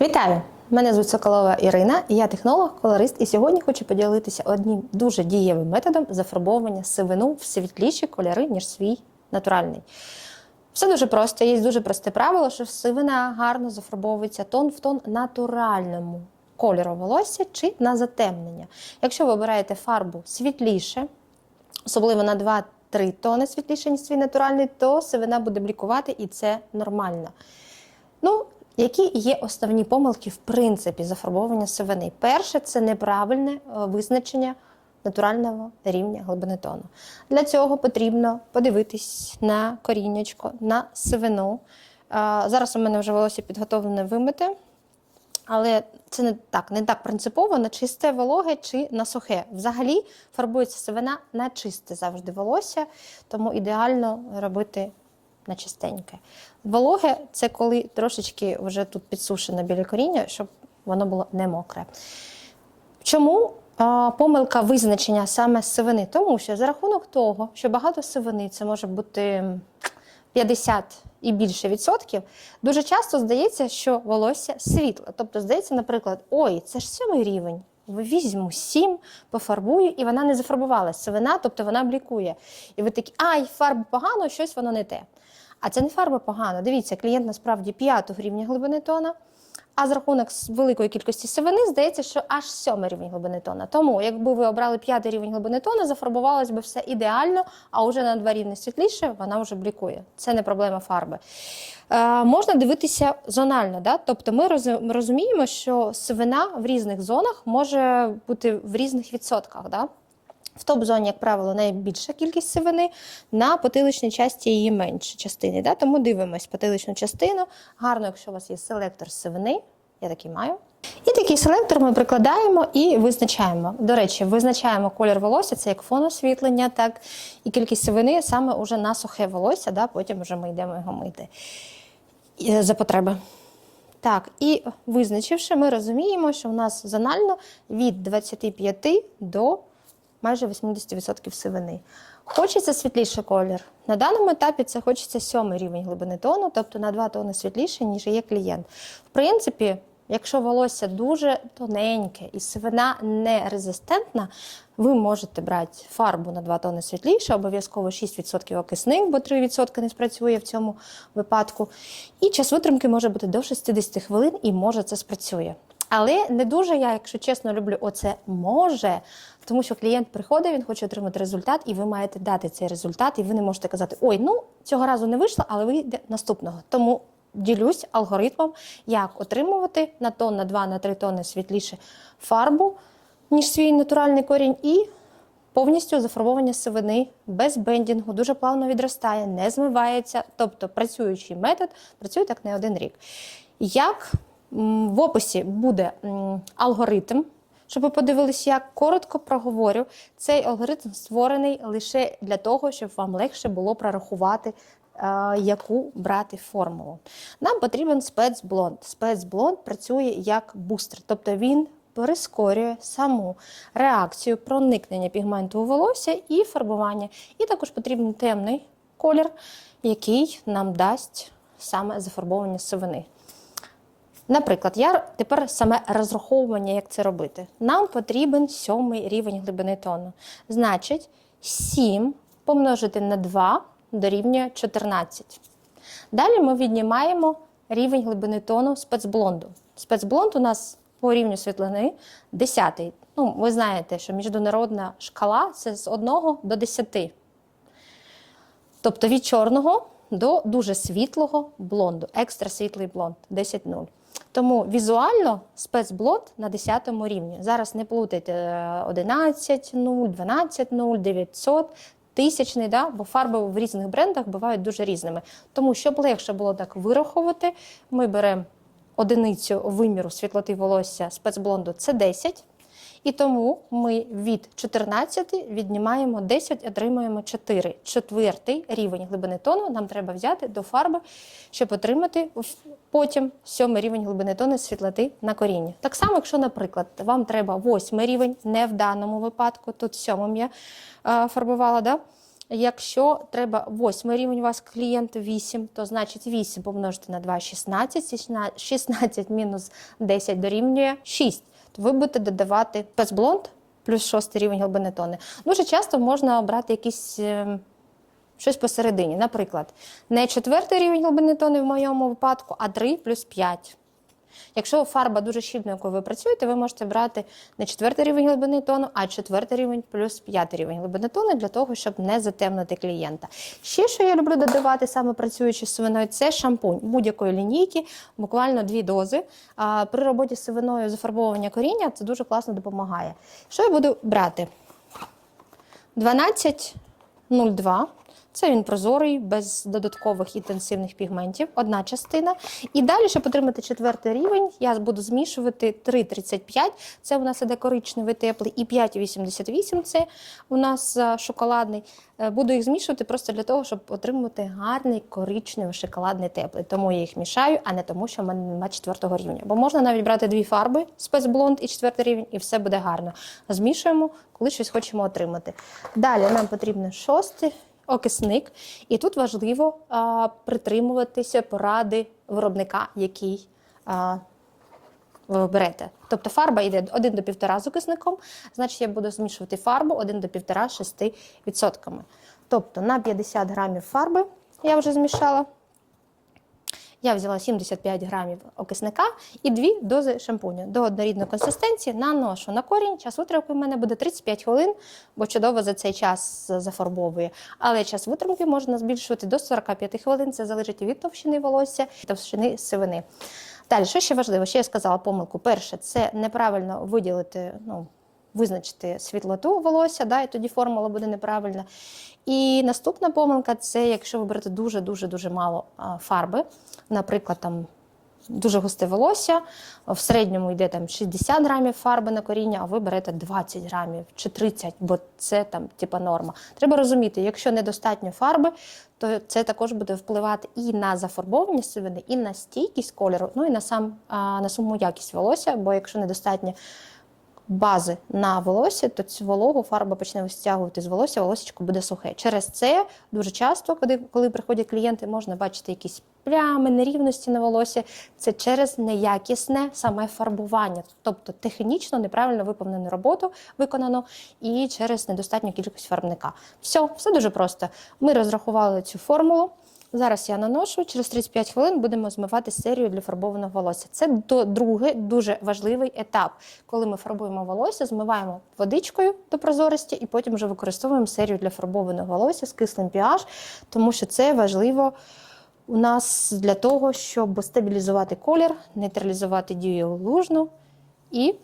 Вітаю! Мене звуть Соколова Ірина, я технолог, колорист, і сьогодні хочу поділитися одним дуже дієвим методом зафарбовування сивину в світліші кольори, ніж свій натуральний. Все дуже просто. Є дуже просте правило, що сивина гарно зафарбовується тон в тон натуральному кольору волосся чи на затемнення. Якщо ви обираєте фарбу світліше, особливо на 2-3 тони світліше, ніж свій натуральний, то сивина буде блікувати і це нормально. Ну, які є основні помилки в принципі зафарбовування сивини? Перше це неправильне е, визначення натурального рівня глибини тону. Для цього потрібно подивитись на коріннячко, на сивину. Е, Зараз у мене вже волосся підготовлене вимите, але це не так, не так принципово на чисте вологе чи на сухе. Взагалі фарбується сивина на чисте завжди волосся, тому ідеально робити на чистеньке. Вологе це коли трошечки вже тут підсушено біля коріння, щоб воно було не мокре. Чому а, помилка визначення саме сивини? Тому що за рахунок того, що багато сивини, це може бути 50 і більше відсотків, дуже часто здається, що волосся світле. Тобто, здається, наприклад, ой, це ж сьомий рівень. Візьму сім, пофарбую, і вона не зафарбувалася. Сивина, тобто вона блікує. І ви такі, ай, фарба погано, щось воно не те. А це не фарба погано. Дивіться, клієнт насправді п'ятого рівня глибини тона, а з рахунок великої кількості сивини здається, що аж сьомий рівень глибини тона. Тому, якби ви обрали п'ятий рівень глибини тона, зафарбувалось би все ідеально, а вже на два рівні світліше вона вже блікує. Це не проблема фарби. Е, можна дивитися зонально, да? тобто ми розуміємо, що сивина в різних зонах може бути в різних відсотках. Да? В топ-зоні, як правило, найбільша кількість сивини, на потиличній часті її менше частини. Да? Тому дивимось потиличну частину. Гарно, якщо у вас є селектор сивини, я такий маю. І такий селектор ми прикладаємо і визначаємо. До речі, визначаємо колір волосся, це як фон освітлення, так і кількість сивини саме уже на сухе волосся, да? потім вже ми йдемо його мити е, за потреби. Так, і визначивши, ми розуміємо, що у нас зонально від 25 до майже 80% сивини. Хочеться світліший колір. На даному етапі це хочеться сьомий рівень глибини тону, тобто на 2 тони світліше, ніж є клієнт. В принципі, якщо волосся дуже тоненьке і сивина не резистентна, ви можете брати фарбу на 2 тони світліше, обов'язково 6% окисник, бо 3% не спрацює в цьому випадку. І час витримки може бути до 60 хвилин, і може це спрацює. Але не дуже я, якщо чесно, люблю оце може, тому що клієнт приходить, він хоче отримати результат, і ви маєте дати цей результат, і ви не можете казати, ой, ну цього разу не вийшло, але вийде наступного. Тому ділюсь алгоритмом, як отримувати на тон, на 2, на 3 тони світліше фарбу, ніж свій натуральний корінь, і повністю зафарбовання сивини без бендінгу, дуже плавно відростає, не змивається. Тобто працюючий метод працює так не один рік. Як в описі буде алгоритм, щоб ви подивилися, як коротко проговорю. Цей алгоритм створений лише для того, щоб вам легше було прорахувати, е, яку брати формулу. Нам потрібен спецблонд. Спецблонд працює як бустер, тобто він прискорює саму реакцію проникнення пігменту у волосся і фарбування. І також потрібен темний колір, який нам дасть саме зафарбовування сивини. Наприклад, я тепер саме розраховування, як це робити. Нам потрібен сьомий рівень глибини тону. Значить, 7 помножити на 2 дорівнює 14. Далі ми віднімаємо рівень глибини тону спецблонду. Спецблонд у нас по рівню світлини 10. Ну, ви знаєте, що міжнародна шкала це з 1 до 10. Тобто від чорного до дуже світлого блонду, екстра світлий блонд 10-0. Тому візуально спецблот на 10 рівні. Зараз не плутайте е, 11-0, 12-0, 900, тисячний, да? бо фарби в різних брендах бувають дуже різними. Тому, щоб легше було так вираховувати, ми беремо одиницю виміру світлоти волосся спецблонду це 10. І тому ми від 14 віднімаємо 10, отримуємо 4. Четвертий рівень глибини тону нам треба взяти до фарби, щоб отримати потім сьомий рівень глибини тону світлоти на корінні. Так само, якщо, наприклад, вам треба восьмий рівень, не в даному випадку, тут сьомим я е, фарбувала, да? Якщо треба восьмий рівень, у вас клієнт 8, то значить 8 помножити на 2 – 16, 16 мінус 10 дорівнює 6. Ви будете додавати спецблонд плюс шостий рівень глибини. Дуже часто можна обрати якісь е, щось посередині. Наприклад, не четвертий рівень глибини в моєму випадку, а 3 плюс 5. Якщо фарба дуже щільна, якою ви працюєте, ви можете брати не четвертий рівень глибини тону, а четвертий рівень плюс п'ятий рівень глибини тону для того, щоб не затемнити клієнта. Ще що я люблю додавати, саме працюючи з сивиною, це шампунь будь-якої лінійки, буквально дві дози. При роботі з сивиною зафарбовування коріння це дуже класно допомагає. Що я буду брати? 12,02. Це він прозорий, без додаткових інтенсивних пігментів, одна частина. І далі, щоб отримати четвертий рівень, я буду змішувати 3,35. Це у нас іде коричневий теплий, і 5,88 це у нас шоколадний. Е, Буду їх змішувати просто для того, щоб отримати гарний коричневий шоколадний теплий. Тому я їх мішаю, а не тому, що в мене немає четвертого рівня. Бо можна навіть брати дві фарби, спецблонд і четвертий рівень, і все буде гарно. Змішуємо, коли щось хочемо отримати. Далі нам потрібно шостий окисник. І тут важливо а, притримуватися поради виробника, який а, ви берете. Тобто фарба йде 1 до 1,5 з окисником, значить я буду змішувати фарбу 1 до 1,5 6%. Тобто на 50 грамів фарби я вже змішала. Я взяла 75 грамів окисника і дві дози шампуню до однорідної консистенції наношу на корінь. Час витримки в мене буде 35 хвилин, бо чудово за цей час зафарбовує. Але час витримки можна збільшувати до 45 хвилин. Це залежить від товщини волосся і товщини сивини. Далі, що ще важливо? Ще я сказала помилку. Перше, це неправильно виділити. ну, Визначити світлоту волосся, да, і тоді формула буде неправильна. І наступна помилка це якщо ви берете дуже-дуже дуже мало фарби, наприклад, там дуже густе волосся, в середньому йде там 60 грамів фарби на коріння, а ви берете 20 грамів чи 30, бо це там типа норма. Треба розуміти, якщо недостатньо фарби, то це також буде впливати і на зафарбовання сивини, і на стійкість кольору, ну і на сам на саму якість волосся, бо якщо недостатньо бази на волосся, то цю вологу фарба почне стягувати з волосся, волосечко буде сухе. Через це дуже часто, коли, коли приходять клієнти, можна бачити якісь плями, нерівності на волосі. Це через неякісне саме фарбування, тобто технічно неправильно виконану роботу виконано і через недостатню кількість фарбника. Все, все дуже просто. Ми розрахували цю формулу. Зараз я наношу, через 35 хвилин будемо змивати серію для фарбованого волосся. Це другий дуже важливий етап. Коли ми фарбуємо волосся, змиваємо водичкою до прозорості і потім вже використовуємо серію для фарбованого волосся з кислим pH, тому що це важливо у нас для того, щоб стабілізувати колір, нейтралізувати дію лужну і,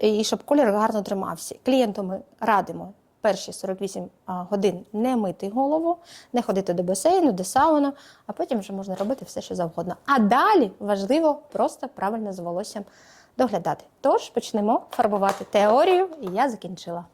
і щоб колір гарно тримався. Клієнту ми радимо перші 48 годин не мити голову, не ходити до басейну, до сауну, а потім вже можна робити все, що завгодно. А далі важливо просто правильно з волоссям доглядати. Тож почнемо фарбувати теорію, і я закінчила.